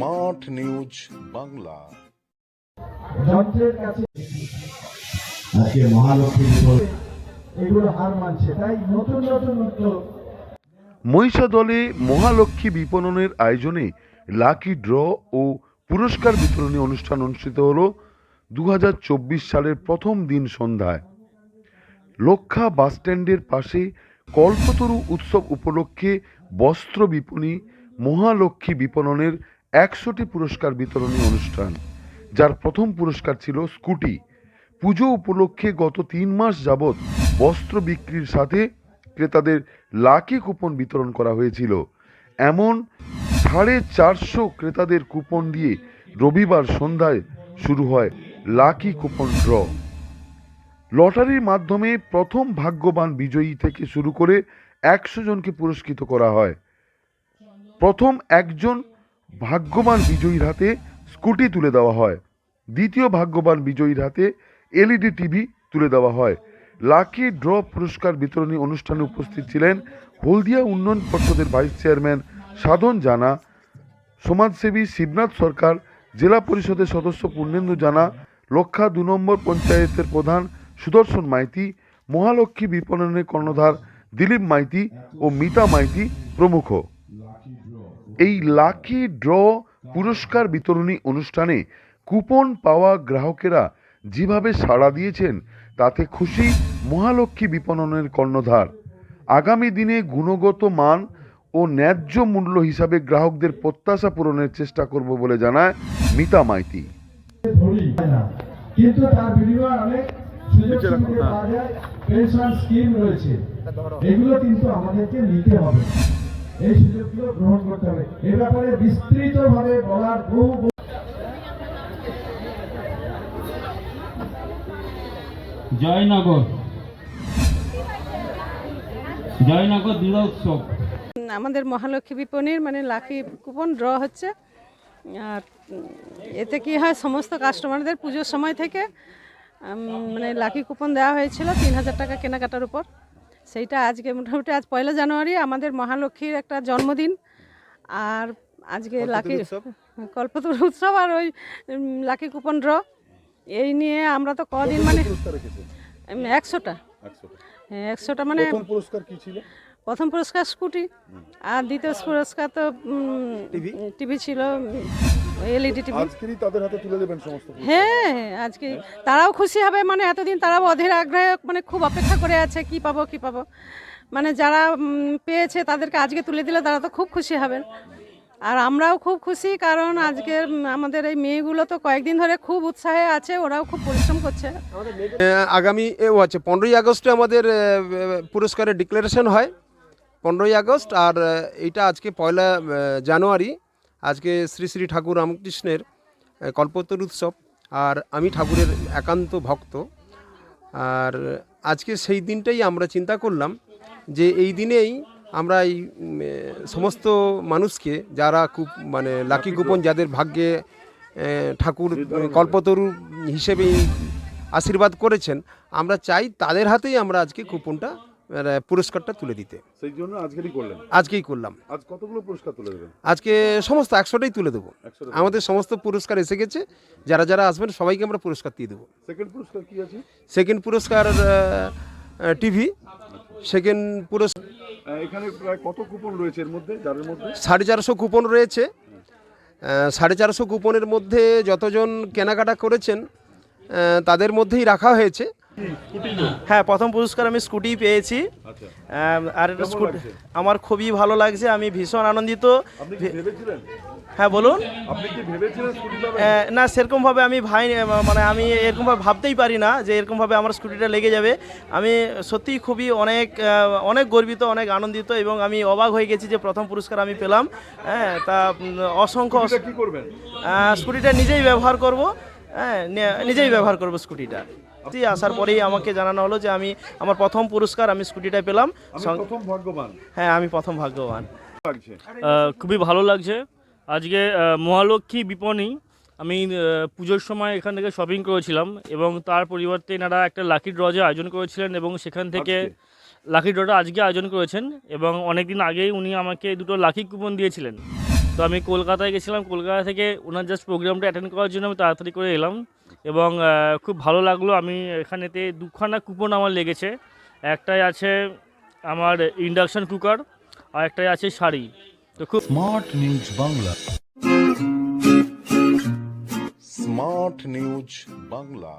Smart news Bangla. যন্ত্রের কাছে আজকে মহালক্ষ্মী এগুলো হার মানছে তাই নতুন নতুন উদ্যোগ। মহিষাদলে মহালক্ষ্মী বিপণনের আয়োজনে লাকি ড্র ও পুরস্কার বিতরণী অনুষ্ঠান অনুষ্ঠিত হল দু হাজার চব্বিশ সালের প্রথম দিন সন্ধ্যায়। লক্ষা বাসস্ট্যান্ডের পাশে কল্পতরু উৎসব উপলক্ষে বস্ত্র বিপণী মহালক্ষ্মী বিপণনের একশোটি পুরস্কার বিতরণী অনুষ্ঠান, যার প্রথম পুরস্কার ছিল স্কুটি। পুজো উপলক্ষে গত তিন মাস যাবৎ বস্ত্র বিক্রির সাথে ক্রেতাদের লাকি কুপন বিতরণ করা হয়েছিল। এমন সাড়ে চারশো ক্রেতাদের কুপন দিয়ে রবিবার সন্ধ্যায় শুরু হয় লাকি কুপন ড্র। লটারির মাধ্যমে প্রথম ভাগ্যবান বিজয়ী থেকে শুরু করে একশো জনকে পুরস্কৃত করা হয়। প্রথম একজন ভাগ্যবান বিজয়ীর হাতে স্কুটি তুলে দেওয়া হয়। দ্বিতীয় ভাগ্যবান বিজয়ীর হাতে এলইডি টিভি তুলে দেওয়া হয়। লাকি ড্র পুরস্কার বিতরণী অনুষ্ঠানে উপস্থিত ছিলেন হলদিয়া উন্নয়ন পর্ষদের ভাইস চেয়ারম্যান সাধন জানা, সমাজসেবী শিবনাথ সরকার, জেলা পরিষদের সদস্য পূর্ণেন্দু জানা, লক্ষা দু নম্বর পঞ্চায়েতের প্রধান সুদর্শন মাইতি, মহালক্ষ্মী বিপণনের কর্ণধার দিলীপ মাইতি ও মিতা মাইতি প্রমুখ। এই লাকি ড্র পুরস্কার বিতরণী অনুষ্ঠানে কুপন পাওয়া গ্রাহকেরা যেভাবে সাড়া দিয়েছেন তাতে খুশি মহালক্ষ্মী বিপণনের কর্ণধার। আগামী দিনে গুণগত মান ও ন্যায্য মূল্য হিসাবে গ্রাহকদের প্রত্যাশা পূরণের চেষ্টা করব বলে জানায় মিতা মাইতি। কিন্তু তার বিনিময়ে অনেক সুযোগ সুবিধা পাওয়া যায় পেনশন স্কিম রয়েছে। এগুলো কিন্তু আমাদেরকে নিতে হবে। এই সুযোগগুলো গ্রহণ করতে হবে। এ ব্যাপারে বিস্তৃতভাবে বলার বহু জয়নগর। জয়নগর দুর্গা উৎসব আমাদের মহালক্ষ্মী বিপণীর মানে লাকি কুপন ড্র হচ্ছে। আর এতে কি হয় সমস্ত কাস্টমারদের পুজোর সময় থেকে মানে লাকি কুপন দেওয়া হয়েছিল তিন হাজার টাকা কেনাকাটার উপর। সেইটা আজকে মোটামুটি আজ পয়লা জানুয়ারি আমাদের মহালক্ষ্মীর একটা জন্মদিন। আর আজকে লাকি কল্পতরু উৎসব আর ওই লাকি কুপন ড্র। এই নিয়ে আমরা তো কদিন মানে একশোটা। হ্যাঁ একশোটা মানে পুরস্কার কি ছিল? প্রথম পুরস্কার স্কুটি। আর দ্বিতীয় পুরস্কার তো টিভি? ছিল এলইডি টিভি আজকেরই তাদের হাতে তুলে দেবেন সমস্ত হ্যাঁ হ্যাঁ, আজকে তারাও খুশি হবে মানে এতদিন তারাও অধীর আগ্রহে মানে খুব অপেক্ষা করে আছে কি পাবো কি পাবো। মানে যারা পেয়েছে তাদেরকে আজকে তুলে দিলে তারা তো খুব খুশি হবেন। আর আমরাও খুব খুশি কারণ আজকে আমাদের এই মেয়েগুলো তো কয়েকদিন ধরে খুব উৎসাহে আছে ওরাও খুব পরিশ্রম করছে। আগামী এ ও আচ্ছা পনেরোই আগস্টে আমাদের পুরস্কারের ডিক্লারেশন হয় পনেরোই আগস্ট আর এইটা আজকে পয়লা জানুয়ারি। আজকে শ্রী শ্রী ঠাকুর রামকৃষ্ণের কল্পতরু উৎসব। আর আমি ঠাকুরের একান্ত ভক্ত। আর আজকে সেই দিনটাই আমরা চিন্তা করলাম যে এই দিনেই আমরা এই সমস্ত মানুষকে যারা খুব মানে লাকি গোপন, যাদের ভাগ্যে ঠাকুর কল্পতরু হিসেবেই আশীর্বাদ করেছেন, আমরা চাই তাদের হাতেই আমরা আজকে কুপনটা পুরস্কারটা তুলে দিতে। সেই জন্য আজকেরই করলেন? আজকেই করলাম। আজ কতগুলো পুরস্কার তুলে দেবেন? আজকে সমস্ত একশোটাই তুলে দেবো। আমাদের সমস্ত পুরস্কার এসে গেছে। যারা যারা আসবেন সবাইকে আমরা পুরস্কার দিয়ে দেবো। সেকেন্ড পুরস্কার কি আছে? সেকেন্ড পুরস্কার টিভি। সেকেন্ড পুরস্কার এখানে প্রায় কত কুপন রয়েছে এর মধ্যে যাদের মধ্যে? সাড়ে চারশো কুপন রয়েছে। সাড়ে চারশো কুপনের মধ্যে যতজন কেনাকাটা করেছেন তাদের মধ্যেই রাখা হয়েছে। হ্যাঁ প্রথম পুরস্কার আমি স্কুটি পেয়েছি। আচ্ছা। আর স্কুটি আমার খুবই ভালো লাগছে আমি ভীষণ আনন্দিত। হ্যাঁ বলুন। না সেরকমভাবে আমি ভাই মানে আমি এরকমভাবে ভাবতেই পারি না যে এরকমভাবে আমার স্কুটিটা লেগে যাবে। আমি সত্যিই খুবই অনেক অনেক গর্বিত অনেক আনন্দিত এবং আমি অবাক হয়ে গেছি যে প্রথম পুরস্কার আমি পেলাম। হ্যাঁ তা অসংখ্য স্কুটিটা নিজেই ব্যবহার করব। হ্যাঁ নিজেই ব্যবহার করব স্কুটিটা। আসার পরেই আমাকে জানানো হলো যে আমি আমার প্রথম পুরস্কার আমি স্কুটিটা পেলাম। প্রথম ভাগ্যবান। হ্যাঁ আমি প্রথম ভাগ্যবান। খুবই ভালো লাগছে। আজকে মহালক্ষ্মী বিপণী আমি পুজোর সময় এখান থেকে শপিং করেছিলাম এবং তার পরিবর্তে এনারা একটা লাকি ড্রজে আয়োজন করেছিলেন এবং সেখান থেকে লাকি ড্রটা আজকে আয়োজন করেছেন এবং অনেক দিন আগেই উনি আমাকে দুটো লাকি কুপন দিয়েছিলেন। তো আমি কলকাতায় গেছিলাম। কলকাতা থেকে ওনার জাস্ট প্রোগ্রামটা অ্যাটেন্ড করার জন্য আমি তাড়াতাড়ি করে এলাম। এবং খুব ভালো লাগল। আমি এখানেতে দুখানা কুপন আমার লেগেছে। একটাই আছে আমার ইন্ডাকশন কুকার আর একটাই আছে শাড়ি। তো খুব smart news Bangla smart news Bangla